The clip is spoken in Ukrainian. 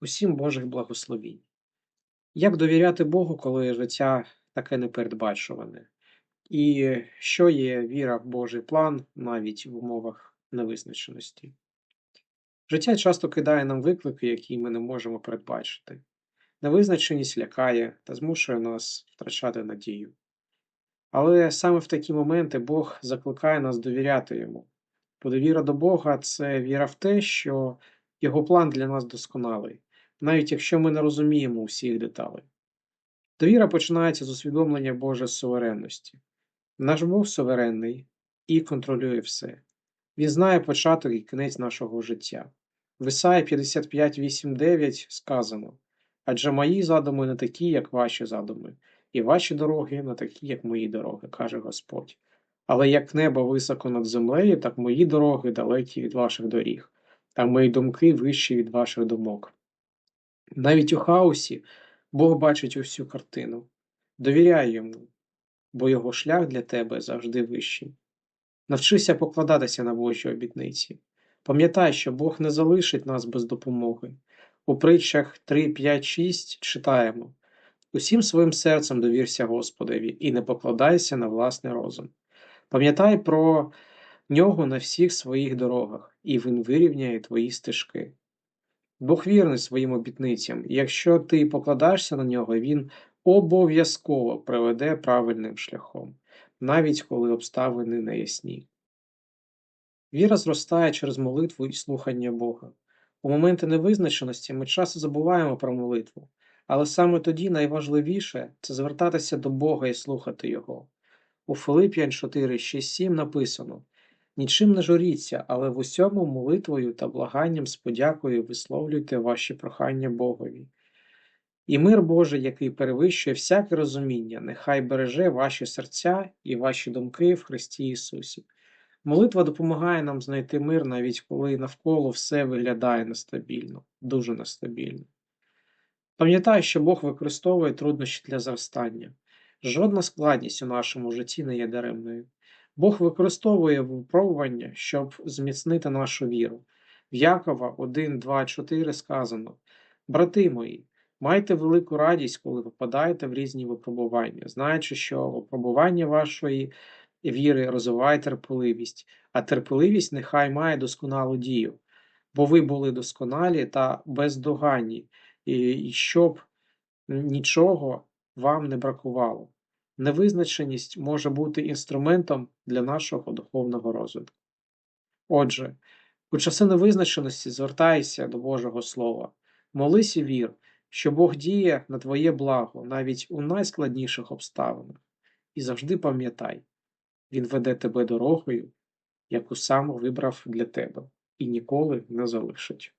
Усім Божих благословінь. Як довіряти Богу, коли життя таке непередбачуване? І що є віра в Божий план навіть в умовах невизначеності? Життя часто кидає нам виклики, які ми не можемо передбачити. Невизначеність лякає та змушує нас втрачати надію. Але саме в такі моменти Бог закликає нас довіряти йому. Бо довіра до Бога це віра в те, що його план для нас досконалий, навіть якщо ми не розуміємо усіх деталей. Довіра починається з усвідомлення Божої суверенності. Наш Бог суверенний і контролює все. Він знає початок і кінець нашого життя. В Ісаї 55.8.9 сказано: Адже мої задуми не такі, як ваші задуми, і ваші дороги не такі, як мої дороги, каже Господь. Але як небо високо над землею, так мої дороги далекі від ваших доріг, та мої думки вищі від ваших думок. Навіть у хаосі Бог бачить усю картину. Довіряй йому, бо його шлях для тебе завжди вищий. Навчися покладатися на Божі обітниці. Пам'ятай, що Бог не залишить нас без допомоги. У притчах 3, 5, 6 читаємо Усім своїм серцем довірся Господеві і не покладайся на власний розум. Пам'ятай про нього на всіх своїх дорогах, і він вирівняє твої стежки. Бог вірний своїм обітницям, і якщо ти покладаєшся на нього, він обов'язково приведе правильним шляхом, навіть коли обставини неясні. Віра зростає через молитву і слухання Бога. У моменти невизначеності ми часто забуваємо про молитву, але саме тоді найважливіше це звертатися до Бога і слухати Його. У Филип'ян 4, 6, 7 написано Нічим не журіться, але в усьому молитвою та благанням з подякою висловлюйте ваші прохання Богові. І мир Божий, який перевищує всяке розуміння, нехай береже ваші серця і ваші думки в Христі Ісусі. Молитва допомагає нам знайти мир, навіть коли навколо все виглядає нестабільно, дуже нестабільно. Пам'ятай, що Бог використовує труднощі для зростання. Жодна складність у нашому житті не є даремною. Бог використовує випробування, щоб зміцнити нашу віру. В Якова 1, 2, 4 сказано: Брати мої, майте велику радість, коли попадаєте в різні випробування, знаючи, що випробування вашої віри розвиває терпеливість, а терпеливість нехай має досконалу дію, бо ви були досконалі та бездоганні, і щоб нічого вам не бракувало. Невизначеність може бути інструментом для нашого духовного розвитку. Отже, у часи невизначеності звертайся до Божого Слова, молись і вір, що Бог діє на твоє благо навіть у найскладніших обставинах, і завжди пам'ятай, Він веде тебе дорогою, яку сам вибрав для тебе, і ніколи не залишить.